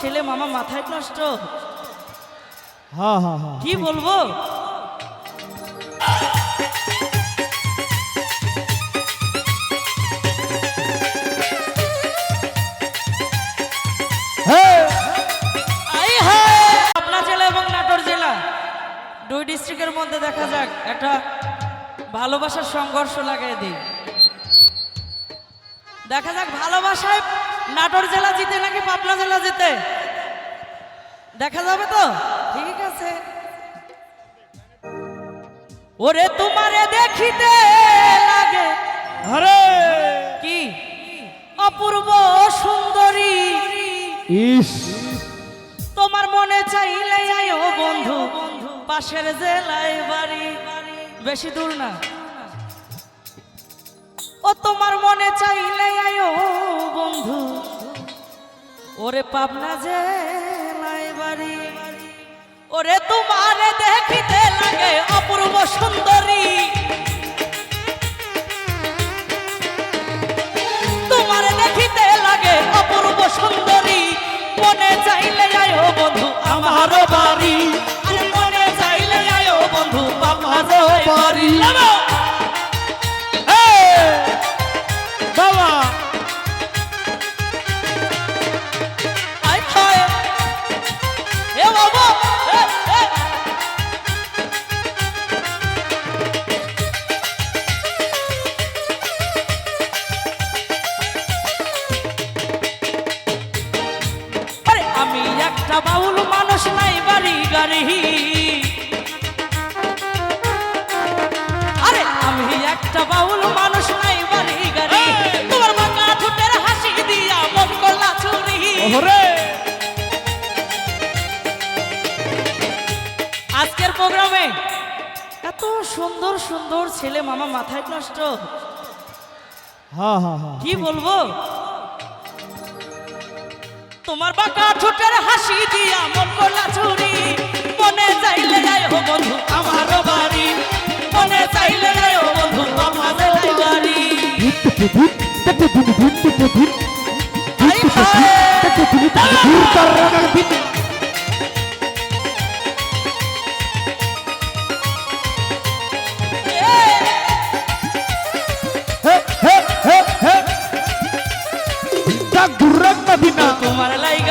ছেলে মামা মাথায় নষ্ট কি বলব! পাবনা জেলা এবং নাটোর জেলা। দুই ডিস্ট্রিক্টের মধ্যে দেখা যাক একটা ভালোবাসার সংঘর্ষ লাগাই দিই। দেখা যাক ভালোবাসায় নাটোর জেলা জিতে নাকি পাবনা জেলা দেখা যাবে তো? ঠিক আছে। ওরে তোমারে দেখিতে লাগে। আরে! কি? অপূর্ব সুন্দরী। ইস! তোমার মনে চাইলে আয়ো বন্ধু। পাশের জেলায় বাড়ি। বেশি দূর না। ও তোমার মনে চাইলে আয়ো বন্ধু। ওরে পাবনা জেলায় বাড়ি, ওরে তোমারে দেখিতে লাগে অপূর্ব সুন্দরী। তোমার দেখিতে লাগে অপূর্ব সুন্দরী। মনে চাইলে আয়ো বন্ধু আমার বাড়ি। মনে চাইলে আয়ো বন্ধু আমার বাড়ি। ছেলে মামা মাথায় নষ্ট হ্যাঁ হ্যাঁ হ্যাঁ কি বলব তোমার বাঁকা ঠোঁটের হাসি দিয়া মন করলা চুরি মনে চাইলে যাই হো বন্ধু আমারও বাড়ি মনে চাইলে যাই হো বন্ধু আমাদের বাড়ি আই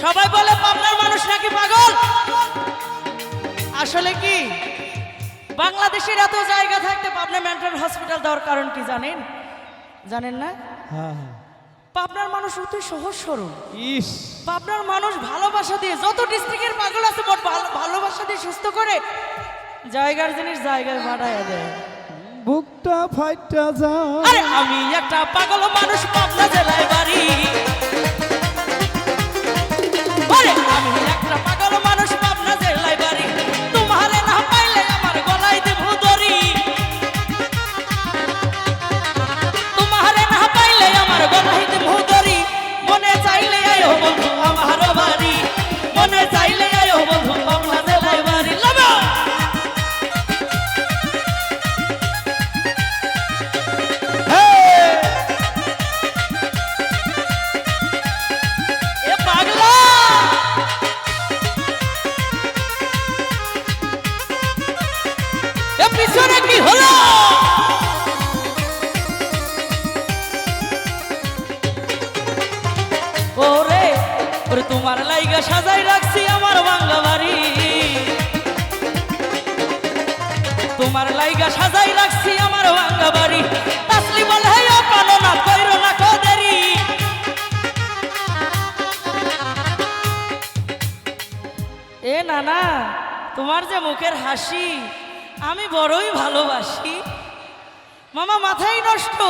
সবাই বলে পাবনার মানুষ নাকি পাগল? আসলে কি? বাংলাদেশের এত জায়গা থাকতে পাবনা মেন্টাল হসপিটাল দেওয়ার কারণ কি জানেন? জানেন না? হ্যাঁ হ্যাঁ। পাবনার মানুষ অতি সহজ সরল। পাবনার মানুষ ভালোবাসা দিয়ে যত ডিস্ট্রিক্টের পাগল আছে মোট ভালো- ভালোবাসা দিয়ে সুস্থ করে জায়গার জিনিস জায়গায় বাড়ায় দেয়। বুকটা ফাইটা যা। আরে আমি একটা পাগল মানুষ পাবনা জেলায় বাড়ি। ওরে তোমার লাইগা সাজাই রাখছি আমার বাংলা বাড়ি। তোমার লাইগা সাজাই রাখছি আমার বাংলা বাড়ি। না না নানা তোমার যে মুখের হাসি আমি বড়ই ভালোবাসি। মামা মাথাই নষ্ট।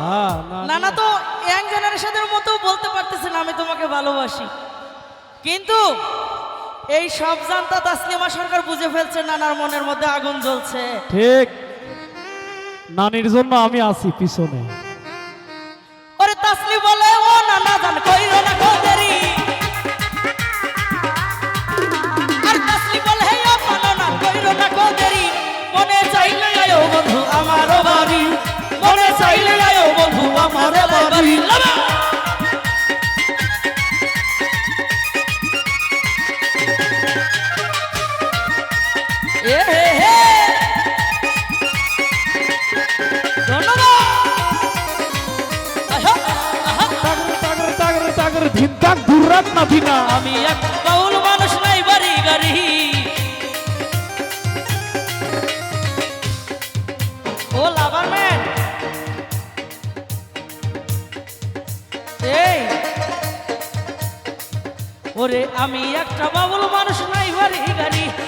হ্যাঁ, নানা তো ইয়াং জেনারেশনের মতো বলতে পারতেছে না আমি তোমাকে ভালোবাসি। কিন্তু এই সব জানতা তাসলিমা সরকার বুঝে ফেলছে নানার মনের মধ্যে আগুন জ্বলছে। ঠিক। নানির জন্য আমি আছি পিছনে। ওরে তাসলি বলে ও নানা জান কইরো না কোদেরি আর তাসলি বলে হে ও না কইরো না কোদেরি মনে চাইলে আয়ো বন্ধু আমারও বাড়ি। মনে চাইলে আয়ো বন্ধু আমারও বাড়ি। তাগর ধিন তাক না। আমি এক বাউল মানুষ নাই, বাড়ি গাড়ি। ও লাভার ম্যান এই। ওরে, আমি একটা বাবুল মানুষ নাই, বাড়ি গাড়ি।